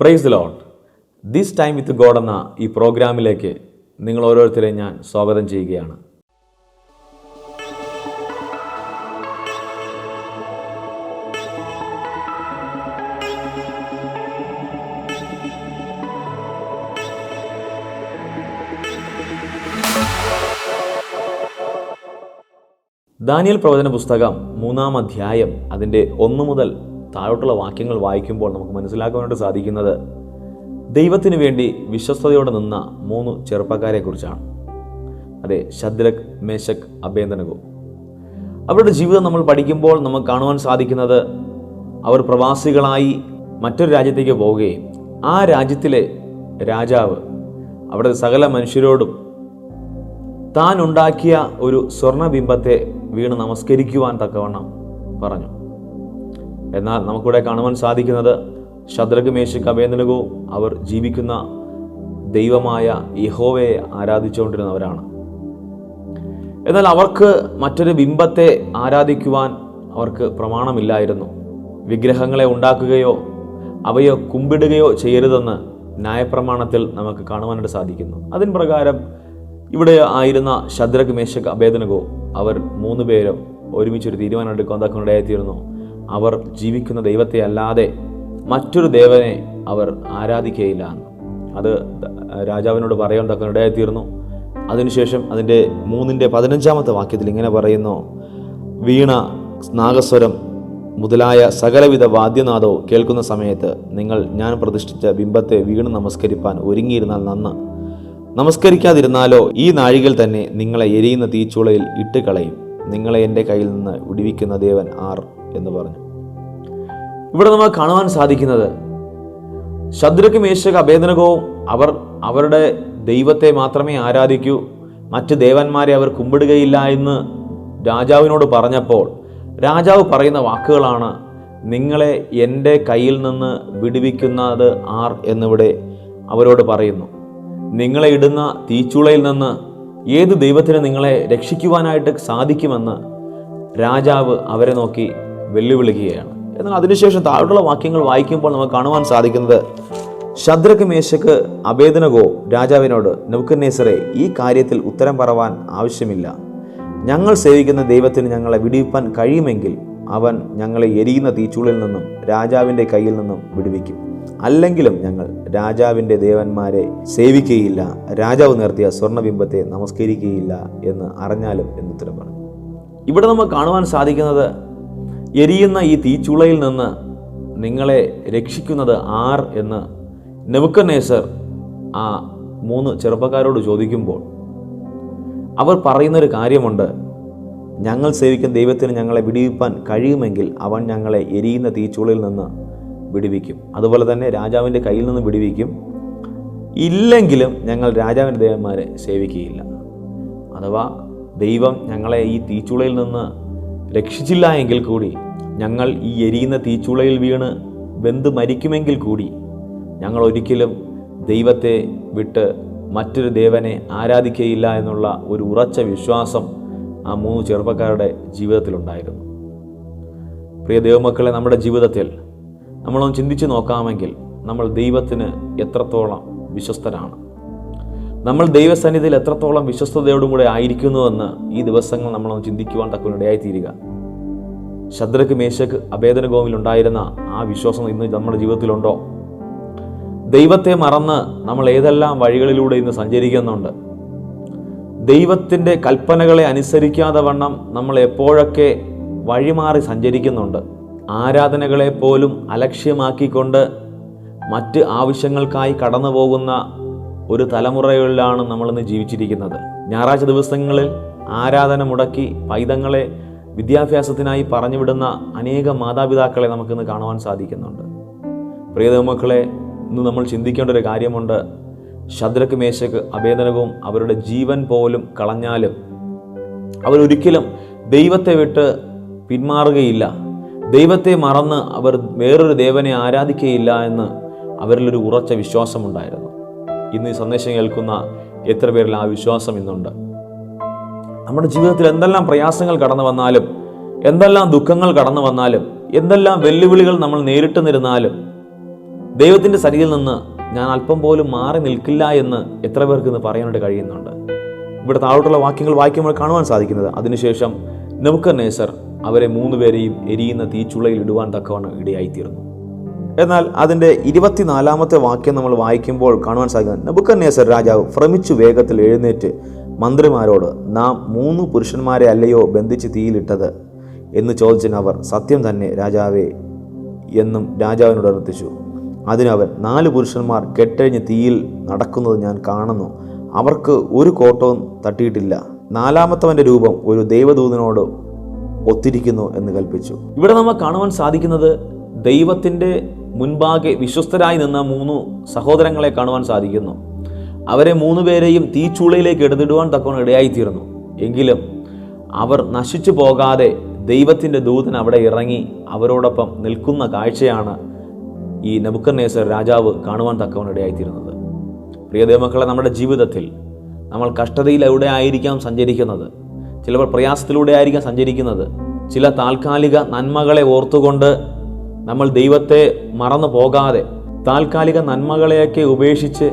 Praise lord this time with god എന്ന ഈ പ്രോഗ്രാമിലേക്ക് നിങ്ങൾ ഓരോരുത്തരെയും ഞാൻ സ്വാഗതം ചെയ്യുകയാണ്. ദാനിയൽ പ്രവചന പുസ്തകം മൂന്നാം അധ്യായം അതിന്റെ ഒന്ന് മുതൽ താഴോട്ടുള്ള വാക്യങ്ങൾ വായിക്കുമ്പോൾ നമുക്ക് മനസ്സിലാക്കുവാനായിട്ട് സാധിക്കുന്നത് ദൈവത്തിന് വേണ്ടി വിശ്വസ്തയോടെ നിന്ന മൂന്ന് ചെറുപ്പക്കാരെക്കുറിച്ചാണ്. അതെ ശദ്രക് മേശക് അഭേദനകോ അവരുടെ ജീവിതം നമ്മൾ പഠിക്കുമ്പോൾ നമുക്ക് കാണുവാൻ സാധിക്കുന്നത് അവർ പ്രവാസികളായി മറ്റൊരു രാജ്യത്തേക്ക് പോവുകയും ആ രാജ്യത്തിലെ രാജാവ് അവിടെ സകല മനുഷ്യരോടും താൻ ഉണ്ടാക്കിയ ഒരു സ്വർണബിംബത്തെ വീണ് നമസ്കരിക്കുവാൻ തക്കവണ്ണം പറഞ്ഞു. എന്നാൽ നമുക്കിവിടെ കാണുവാൻ സാധിക്കുന്നത് ശദ്രക് മേശക് അഭേദനകവും അവർ ജീവിക്കുന്ന ദൈവമായ യഹോവയെ ആരാധിച്ചുകൊണ്ടിരുന്നവരാണ്. എന്നാൽ അവർക്ക് മറ്റൊരു ബിംബത്തെ ആരാധിക്കുവാൻ അവർക്ക് പ്രമാണമില്ലായിരുന്നു. വിഗ്രഹങ്ങളെ ഉണ്ടാക്കുകയോ അവയെ കുമ്പിടുകയോ ചെയ്യരുതെന്ന് ന്യായപ്രമാണത്തിൽ നമുക്ക് കാണുവാനായിട്ട് സാധിക്കുന്നു. അതിന് പ്രകാരം ഇവിടെ ആയിരുന്ന ശദ്രക് മേശക് അഭേദനകോ അവർ മൂന്ന് പേരും ഒരുമിച്ചൊരു തീരുമാനം എടുക്കാൻ തക്കനിടയായിത്തീർന്നു അവർ ജീവിക്കുന്ന ദൈവത്തെ അല്ലാതെ മറ്റൊരു ദേവനെ അവർ ആരാധിക്കുകയില്ല. അത് രാജാവിനോട് പറയാൻ തക്കനിടയായിത്തീർന്നു അതിനുശേഷം അതിന്റെ മൂന്നിന്റെ പതിനഞ്ചാമത്തെ വാക്യത്തിൽ ഇങ്ങനെ പറയുന്നു വീണ നാഗസ്വരം മുതലായ സകലവിധ വാദ്യനാദവും കേൾക്കുന്ന സമയത്ത് നിങ്ങൾ ഞാൻ പ്രതിഷ്ഠിച്ച ബിംബത്തെ വീണ് നമസ്കരിപ്പാൻ ഒരുങ്ങിയിരുന്നാൽ നന്ന്. നമസ്കരിക്കാതിരുന്നാലോ ഈ നാഴികൾ തന്നെ നിങ്ങളെ എരിയുന്ന തീച്ചുളയിൽ ഇട്ട് കളയും നിങ്ങളെ എന്റെ കയ്യിൽ നിന്ന് വിടിവിക്കുന്ന ദേവൻ ആർ. എന്ന് പറഞ്ഞു. ഇവിടെ നമ്മൾ കാണുവാൻ സാധിക്കുന്നത് ശത്രുക്ക് മേശക അഭേദനകവും അവർ അവരുടെ ദൈവത്തെ മാത്രമേ ആരാധിക്കൂ. മറ്റ് ദേവന്മാരെ അവർ കുമ്പിടുകയില്ല എന്ന് രാജാവിനോട് പറഞ്ഞപ്പോൾ രാജാവ് പറയുന്ന വാക്കുകളാണ് നിങ്ങളെ എന്റെ കയ്യിൽ നിന്ന് വിടുവിക്കുന്നത് ആർ എന്നിവിടെ അവരോട് പറയുന്നു. നിങ്ങളെ ഇടുന്ന തീച്ചുളയിൽ നിന്ന് ഏത് ദൈവത്തിന് നിങ്ങളെ രക്ഷിക്കുവാനായിട്ട് സാധിക്കുമെന്ന് രാജാവ് അവരെ നോക്കി വെല്ലുവിളിക്കുകയാണ്. എന്നാൽ അതിനുശേഷം താഴെയുള്ള വാക്യങ്ങൾ വായിക്കുമ്പോൾ നമുക്ക് കാണുവാൻ സാധിക്കുന്നത് ശദ്രക്ക് മേശക്ക് അഭേദനകോ രാജാവിനോട് നെബുക്കന്നേസറെ ഈ കാര്യത്തിൽ ഉത്തരം പറവാൻ ആവശ്യമില്ല. ഞങ്ങൾ സേവിക്കുന്ന ദൈവത്തിന് ഞങ്ങളെ വിടിവിപ്പാൻ കഴിയുമെങ്കിൽ അവൻ ഞങ്ങളെ എരിയുന്ന തീച്ചുളിൽ നിന്നും രാജാവിന്റെ കയ്യിൽ നിന്നും വിടുവിക്കും. അല്ലെങ്കിലും ഞങ്ങൾ രാജാവിന്റെ ദേവന്മാരെ സേവിക്കുകയില്ല രാജാവ് നിർത്തിയ സ്വർണബിംബത്തെ നമസ്കരിക്കുകയില്ല എന്ന് അറിഞ്ഞാലും എന്നുത്തരം പറഞ്ഞു. ഇവിടെ നമുക്ക് കാണുവാൻ സാധിക്കുന്നത് എരിയുന്ന ഈ തീച്ചുളയിൽ നിന്ന് നിങ്ങളെ രക്ഷിക്കുന്നത് ആർ എന്ന് നെബുക്കനേസർ ആ മൂന്ന് ചെറുപ്പക്കാരോട് ചോദിക്കുമ്പോൾ അവർ പറയുന്നൊരു കാര്യമുണ്ട്. ഞങ്ങൾ സേവിക്കുന്ന ദൈവത്തിന് ഞങ്ങളെ വിടിവിപ്പാൻ കഴിയുമെങ്കിൽ അവൻ ഞങ്ങളെ എരിയുന്ന തീച്ചുളയിൽ നിന്ന് വിടുവിക്കും. അതുപോലെ തന്നെ രാജാവിന്റെ കയ്യിൽ നിന്ന് വിടുവിക്കും. ഇല്ലെങ്കിലും ഞങ്ങൾ രാജാവിന്റെ ദേവന്മാരെ സേവിക്കുകയില്ല. അഥവാ ദൈവം ഞങ്ങളെ ഈ തീച്ചുളയിൽ നിന്ന് രക്ഷിച്ചില്ല എങ്കിൽ കൂടി ഞങ്ങൾ ഈ എരിയുന്ന തീച്ചുളയിൽ വീണ് വെന്ത് മരിക്കുമെങ്കിൽ കൂടി ഞങ്ങൾ ഒരിക്കലും ദൈവത്തെ വിട്ട് മറ്റൊരു ദേവനെ ആരാധിക്കുകയില്ല എന്നുള്ള ഒരു ഉറച്ച വിശ്വാസം ആ മൂന്ന് ചെറുപ്പക്കാരുടെ ജീവിതത്തിലുണ്ടായിരുന്നു. പ്രിയ ദൈവമക്കളെ നമ്മുടെ ജീവിതത്തിൽ നമ്മളൊന്ന് ചിന്തിച്ചു നോക്കാമെങ്കിൽ നമ്മൾ ദൈവത്തിന് എത്രത്തോളം വിശ്വസ്തരാണ്. നമ്മൾ ദൈവസന്നിധിയിൽ എത്രത്തോളം വിശ്വസ്തതയോടും കൂടെ ആയിരിക്കുന്നുവെന്ന് ഈ ദിവസങ്ങൾ നമ്മളൊന്ന് ചിന്തിക്കുവാൻ തക്കനിടയായി തീരുക ശദ്രക്ക് മേശക്ക് അഭേദനഗോമിൽ ഉണ്ടായിരുന്ന ആ വിശ്വാസം ഇന്ന് നമ്മുടെ ജീവിതത്തിലുണ്ടോ? ദൈവത്തെ മറന്ന് നമ്മൾ ഏതെല്ലാം വഴികളിലൂടെ ഇന്ന് സഞ്ചരിക്കുന്നുണ്ട്? ദൈവത്തിന്റെ കൽപ്പനകളെ അനുസരിക്കാതെ വണ്ണം നമ്മൾ എപ്പോഴൊക്കെ വഴിമാറി സഞ്ചരിക്കുന്നുണ്ട്? ആരാധനകളെ പോലും അലക്ഷ്യമാക്കിക്കൊണ്ട് മറ്റ് ആവശ്യങ്ങൾക്കായി കടന്നു പോകുന്ന ഒരു തലമുറകളിലാണ് നമ്മളിന്ന് ജീവിച്ചിരിക്കുന്നത്. ഞായറാഴ്ച ദിവസങ്ങളിൽ ആരാധന മുടക്കി പൈതങ്ങളെ വിദ്യാഭ്യാസത്തിനായി പറഞ്ഞുവിടുന്ന അനേക മാതാപിതാക്കളെ നമുക്കിന്ന് കാണുവാൻ സാധിക്കുന്നുണ്ട്. പ്രിയതമക്കളെ ഇന്ന് നമ്മൾ ചിന്തിക്കേണ്ട ഒരു കാര്യമുണ്ട്. ശദ്രക്ക് മേശക്ക് അഭേദനവും അവരുടെ ജീവൻ പോലും കളഞ്ഞാലും അവരൊരിക്കലും ദൈവത്തെ വിട്ട് പിന്മാറുകയില്ല. ദൈവത്തെ മറന്ന് അവർ വേറൊരു ദേവനെ ആരാധിക്കുകയില്ല എന്ന് അവരിലൊരു ഉറച്ച വിശ്വാസമുണ്ടായിരുന്നു. ഇന്ന് ഈ സന്ദേശം കേൾക്കുന്ന എത്ര പേരിൽ ആ വിശ്വാസം ഇന്നുണ്ട്? നമ്മുടെ ജീവിതത്തിൽ എന്തെല്ലാം പ്രയാസങ്ങൾ കടന്നു വന്നാലും എന്തെല്ലാം ദുഃഖങ്ങൾ കടന്നു വന്നാലും എന്തെല്ലാം വെല്ലുവിളികൾ നമ്മൾ നേരിട്ട് നിരുന്നാലും ദൈവത്തിന്റെ സരിയിൽ നിന്ന് ഞാൻ അല്പം പോലും മാറി നിൽക്കില്ല എന്ന് എത്ര പേർക്ക് ഇന്ന് പറയാനായിട്ട് കഴിയുന്നുണ്ട്. ഇവിടെ താഴോട്ടുള്ള വാക്യങ്ങൾ വായിക്കുമ്പോൾ കാണുവാൻ സാധിക്കുന്നത് അതിനുശേഷം നെബുക്കന്നേസർ അവരെ മൂന്ന് പേരെയും എരിയുന്ന തീച്ചുളയിൽ ഇടുവാൻ തക്കവണ്ണം ഇടയായിത്തീർന്നു. എന്നാൽ അതിന്റെ ഇരുപത്തിനാലാമത്തെ വാക്യം നമ്മൾ വായിക്കുമ്പോൾ കാണുവാൻ സാധിക്കുന്നത് നെബുക്കന്നേസർ രാജാവ് ഭ്രമിച്ചു വേഗത്തിൽ എഴുന്നേറ്റ് മന്ത്രിമാരോട് നാം മൂന്ന് പുരുഷന്മാരെ അല്ലയോ ബന്ധിച്ച് തീയിലിട്ടത്? എന്ന് ചോദിച്ചതിന് അവർ സത്യം തന്നെ രാജാവേ എന്നും രാജാവിനോട് അർത്ഥിച്ചു അതിനവൻ നാല് പുരുഷന്മാർ കെട്ടഴിഞ്ഞ് തീയിൽ നടക്കുന്നത് ഞാൻ കാണുന്നു. അവർക്ക് ഒരു കോട്ടവും തട്ടിയിട്ടില്ല. നാലാമത്തവന്റെ രൂപം ഒരു ദൈവദൂതനോട് ഒത്തിരിക്കുന്നു എന്ന് കൽപ്പിച്ചു. ഇവിടെ നമ്മൾ കാണുവാൻ സാധിക്കുന്നത് ദൈവത്തിന്റെ മുൻപാകെ വിശ്വസ്തരായി നിന്ന മൂന്ന് സഹോദരങ്ങളെ കാണുവാൻ സാധിക്കുന്നു. അവരെ മൂന്ന് പേരെയും തീച്ചൂളയിലേക്ക് എടുത്തിടുവാൻ തക്കവണ്ണം ഇടയായിത്തീർന്നു. എങ്കിലും അവർ നശിച്ചു പോകാതെ ദൈവത്തിന്റെ ദൂതൻ അവിടെ ഇറങ്ങി അവരോടൊപ്പം നിൽക്കുന്ന കാഴ്ചയാണ് ഈ നബുക്കർണേശ്വർ രാജാവ് കാണുവാൻ തക്കവണ്ണം ഇടയായിത്തീരുന്നത്. പ്രിയ ദൈവമക്കളെ നമ്മുടെ ജീവിതത്തിൽ നമ്മൾ കഷ്ടതയിലൂടെ ആയിരിക്കാം സഞ്ചരിക്കുന്നത്? ചിലപ്പോൾ പ്രയാസത്തിലൂടെ ആയിരിക്കാം സഞ്ചരിക്കുന്നത്. ചില താൽക്കാലിക നന്മകളെ ഓർത്തുകൊണ്ട് നമ്മൾ ദൈവത്തെ മറന്നു പോകാതെ താൽക്കാലിക നന്മകളെയൊക്കെ ഉപേക്ഷിച്ച്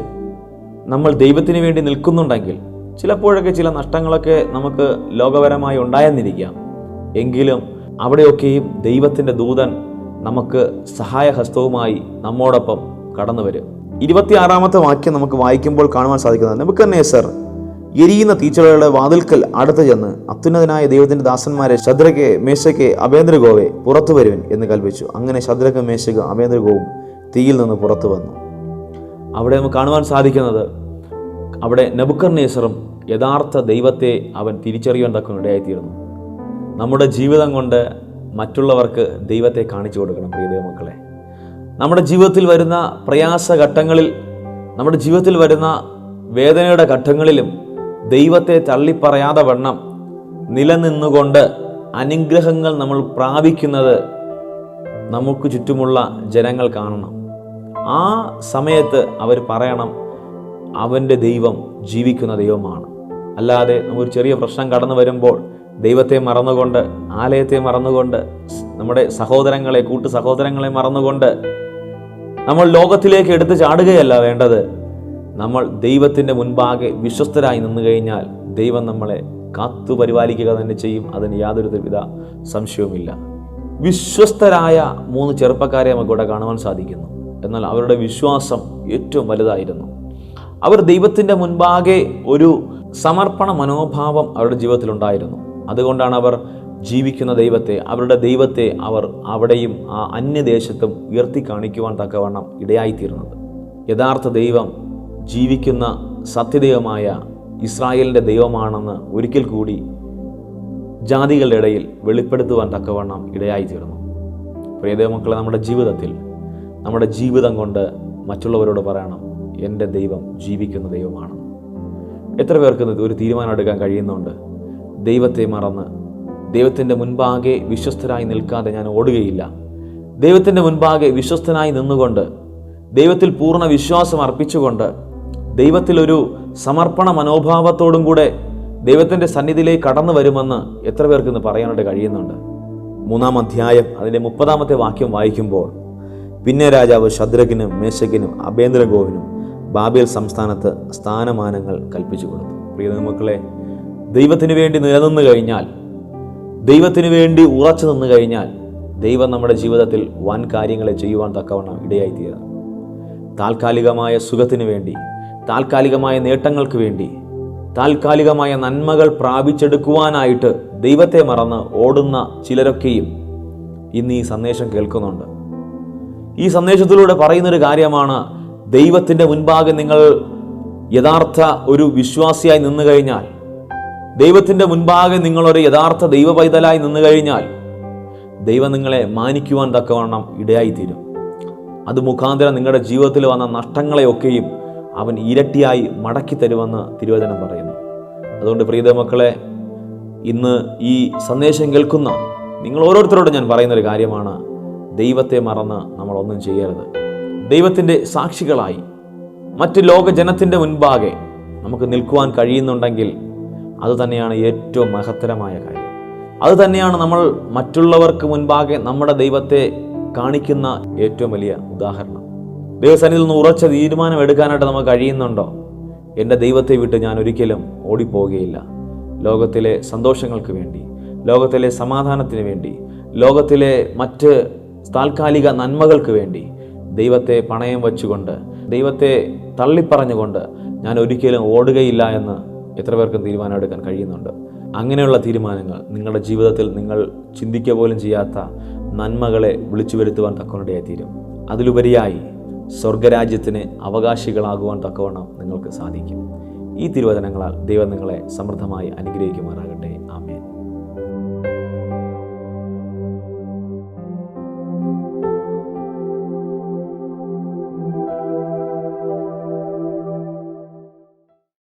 നമ്മൾ ദൈവത്തിന് വേണ്ടി നിൽക്കുന്നുണ്ടെങ്കിൽ ചിലപ്പോഴൊക്കെ ചില നഷ്ടങ്ങളൊക്കെ നമുക്ക് ലോകപരമായി ഉണ്ടായെന്നിരിക്കാം. എങ്കിലും അവിടെയൊക്കെയും ദൈവത്തിന്റെ ദൂതൻ നമുക്ക് സഹായഹസ്തവുമായി നമ്മോടൊപ്പം കടന്നു വരും. ഇരുപത്തിയാറാമത്തെ വാക്യം നമുക്ക് വായിക്കുമ്പോൾ കാണുവാൻ സാധിക്കുന്നത് നമുക്ക് എരിയുന്ന തീച്ചകളുടെ വാതിൽക്കൽ അടുത്ത് ചെന്ന് അത്യുന്നതനായ ദൈവത്തിന്റെ ദാസന്മാരെ ശദ്രക്കെ മേശയ്ക്ക് അഭേന്ദ്രഗോവെ പുറത്തു വരുവൻ എന്ന് കൽപ്പിച്ചു. അങ്ങനെ ശദ്രക മേശക അഭേന്ദ്രഗോവും തീയിൽ നിന്ന് പുറത്തു വന്നു. അവിടെ നമുക്ക് കാണുവാൻ സാധിക്കുന്നത് അവിടെ നബുക്കർണേശ്വറും യഥാർത്ഥ ദൈവത്തെ അവൻ തിരിച്ചറിയാൻ തക്ക ഇടയായിത്തീരുന്നു നമ്മുടെ ജീവിതം കൊണ്ട് മറ്റുള്ളവർക്ക് ദൈവത്തെ കാണിച്ചു കൊടുക്കണം പ്രിയ മക്കളെ നമ്മുടെ ജീവിതത്തിൽ വരുന്ന പ്രയാസ ഘട്ടങ്ങളിൽ നമ്മുടെ ജീവിതത്തിൽ വരുന്ന വേദനയുടെ ഘട്ടങ്ങളിലും ദൈവത്തെ തള്ളിപ്പറയാതെ വണ്ണം നിലനിന്നുകൊണ്ട് അനുഗ്രഹങ്ങൾ നമ്മൾ പ്രാപിക്കുന്നത് നമുക്ക് ചുറ്റുമുള്ള ജനങ്ങൾ കാണണം. ആ സമയത്ത് അവർ പറയണം അവന്റെ ദൈവം ജീവിക്കുന്ന ദൈവമാണ്. അല്ലാതെ ഒരു ചെറിയ പ്രശ്നം കടന്നു വരുമ്പോൾ ദൈവത്തെ മറന്നുകൊണ്ട് ആലയത്തെ മറന്നുകൊണ്ട് നമ്മുടെ സഹോദരങ്ങളെ കൂട്ടു സഹോദരങ്ങളെ മറന്നുകൊണ്ട് നമ്മൾ ലോകത്തിലേക്ക് എടുത്തു ചാടുകയല്ല വേണ്ടത്. നമ്മൾ ദൈവത്തിന്റെ മുൻപാകെ വിശ്വസ്തരായി നിന്നു കഴിഞ്ഞാൽ ദൈവം നമ്മളെ കാത്തു പരിപാലിക്കുക തന്നെ ചെയ്യും. അതിന് യാതൊരു വിധ സംശയവുമില്ല. വിശ്വസ്തരായ മൂന്ന് ചെറുപ്പക്കാരെ നമുക്ക് ഇവിടെ കാണുവാൻ സാധിക്കുന്നു. എന്നാൽ അവരുടെ വിശ്വാസം ഏറ്റവും വലുതായിരുന്നു. അവർ ദൈവത്തിന്റെ മുൻപാകെ ഒരു സമർപ്പണ മനോഭാവം അവരുടെ ജീവിതത്തിലുണ്ടായിരുന്നു. അതുകൊണ്ടാണ് അവർ ജീവിക്കുന്ന ദൈവത്തെ അവരുടെ ദൈവത്തെ അവർ അവിടെയും ആ അന്യദേശത്തും ഉയർത്തി കാണിക്കുവാൻ തക്കവണ്ണം ഇടയായിത്തീർന്നത്. യഥാർത്ഥ ദൈവം ജീവിക്കുന്ന സത്യദൈവമായ ഇസ്രായേലിന്റെ ദൈവമാണെന്ന് ഒരിക്കൽ കൂടി ജാതികളുടെ ഇടയിൽ വെളിപ്പെടുത്തുവാൻ തക്കവണ്ണം ഇടയായിത്തീർന്നു. പ്രിയദേവ മക്കളെ നമ്മുടെ ജീവിതത്തിൽ നമ്മുടെ ജീവിതം കൊണ്ട് മറ്റുള്ളവരോട് പറയണം എന്റെ ദൈവം ജീവിക്കുന്ന ദൈവമാണ്. എത്ര പേർക്ക് ഒരു തീരുമാനം എടുക്കാൻ കഴിയുന്നുണ്ട്? ദൈവത്തെ മറന്ന് ദൈവത്തിന്റെ മുൻപാകെ വിശ്വസ്തരായി നിൽക്കാതെ ഞാൻ ഓടുകയില്ല. ദൈവത്തിന്റെ മുൻപാകെ വിശ്വസ്തനായി നിന്നുകൊണ്ട് ദൈവത്തിൽ പൂർണ വിശ്വാസം അർപ്പിച്ചുകൊണ്ട് ദൈവത്തിലൊരു സമർപ്പണ മനോഭാവത്തോടും കൂടെ ദൈവത്തിന്റെ സന്നിധിയിലേക്ക് കടന്നു വരുമെന്ന് എത്ര പേർക്ക് ഇന്ന് പറയാനായിട്ട് കഴിയുന്നുണ്ട്? മൂന്നാം അധ്യായം അതിന്റെ മുപ്പതാമത്തെ വാക്യം വായിക്കുമ്പോൾ പിന്നെ രാജാവ് ശദ്രകിനും മേശകിനും അഭേന്ദ്രഗോവിനും ബാബേൽ സംസ്ഥാനത്ത് സ്ഥാനമാനങ്ങൾ കൽപ്പിച്ചു കൊടുത്തു. പ്രിയ മക്കളെ ദൈവത്തിന് വേണ്ടി നിലനിന്ന് കഴിഞ്ഞാൽ ദൈവത്തിനു വേണ്ടി ഉറച്ചു നിന്നു കഴിഞ്ഞാൽ ദൈവം നമ്മുടെ ജീവിതത്തിൽ വൻ കാര്യങ്ങളെ ചെയ്യുവാൻ തക്കവണ്ണം ഇടയായിത്തീരുന്നു താൽക്കാലികമായ സുഖത്തിനു വേണ്ടി താൽക്കാലികമായ നേട്ടങ്ങൾക്ക് വേണ്ടി താൽക്കാലികമായ നന്മകൾ പ്രാപിച്ചെടുക്കുവാനായിട്ട് ദൈവത്തെ മറന്ന് ഓടുന്ന ചിലരൊക്കെയും ഇന്ന് ഈ സന്ദേശം കേൾക്കുന്നുണ്ട്. ഈ സന്ദേശത്തിലൂടെ പറയുന്നൊരു കാര്യമാണ് ദൈവത്തിന്റെ മുൻപാകെ നിങ്ങൾ യഥാർത്ഥ ഒരു വിശ്വാസിയായി നിന്നു കഴിഞ്ഞാൽ ദൈവത്തിന്റെ മുൻപാകെ നിങ്ങളൊരു യഥാർത്ഥ ദൈവ പൈതലായി നിന്നു കഴിഞ്ഞാൽ ദൈവം നിങ്ങളെ മാനിക്കുവാൻ തക്കവണ്ണം ഇടയായിത്തീരും. അത് മുഖാന്തരം നിങ്ങളുടെ ജീവിതത്തിൽ വന്ന നഷ്ടങ്ങളെയൊക്കെയും അവൻ ഇരട്ടിയായി മടക്കി തരുമെന്ന് തിരുവചനം പറയുന്നു. അതുകൊണ്ട് പ്രീത മക്കളെ ഇന്ന് ഈ സന്ദേശം കേൾക്കുന്ന നിങ്ങൾ ഓരോരുത്തരോടും ഞാൻ പറയുന്നൊരു കാര്യമാണ് ദൈവത്തെ മറന്ന് നമ്മളൊന്നും ചെയ്യരുത്. ദൈവത്തിന്റെ സാക്ഷികളായി മറ്റ് ലോകജനത്തിന്റെ മുൻപാകെ നമുക്ക് നിൽക്കുവാൻ കഴിയുന്നുണ്ടെങ്കിൽ അത് തന്നെയാണ് ഏറ്റവും മഹത്തരമായ കാര്യം. അത് തന്നെയാണ് നമ്മൾ മറ്റുള്ളവർക്ക് മുൻപാകെ നമ്മുടെ ദൈവത്തെ കാണിക്കുന്ന ഏറ്റവും വലിയ ഉദാഹരണം. ദൈവസന്നിധിയിൽ നിന്ന് ഉറച്ച തീരുമാനം എടുക്കാനായിട്ട് നമുക്ക് കഴിയുന്നുണ്ടോ? എന്റെ ദൈവത്തെ വിട്ട് ഞാൻ ഒരിക്കലും ഓടിപ്പോവുകയില്ല. ലോകത്തിലെ സന്തോഷങ്ങൾക്ക് വേണ്ടി ലോകത്തിലെ സമാധാനത്തിന് വേണ്ടി ലോകത്തിലെ മറ്റ് താൽക്കാലിക നന്മകൾക്ക് വേണ്ടി ദൈവത്തെ പണയം വച്ചുകൊണ്ട് ദൈവത്തെ തള്ളിപ്പറഞ്ഞുകൊണ്ട് ഞാൻ ഒരിക്കലും ഓടുകയില്ല എന്ന് എത്ര പേർക്കും തീരുമാനം എടുക്കാൻ കഴിയുന്നുണ്ട്. അങ്ങനെയുള്ള തീരുമാനങ്ങൾ നിങ്ങളുടെ ജീവിതത്തിൽ നിങ്ങൾ ചിന്തിക്കുക പോലും ചെയ്യാത്ത നന്മകളെ വിളിച്ചു വരുത്തുവാൻ തക്കവണ്ടിയായി തീരും അതിലുപരിയായി സ്വർഗരാജ്യത്തിന് അവകാശികളാകുവാൻ തക്കവണ്ണം നിങ്ങൾക്ക് സാധിക്കും. ഈ തിരുവചനങ്ങളാൽ ദൈവം നിങ്ങളെ സമൃദ്ധമായി അനുഗ്രഹിക്കുമാറാകട്ടെ.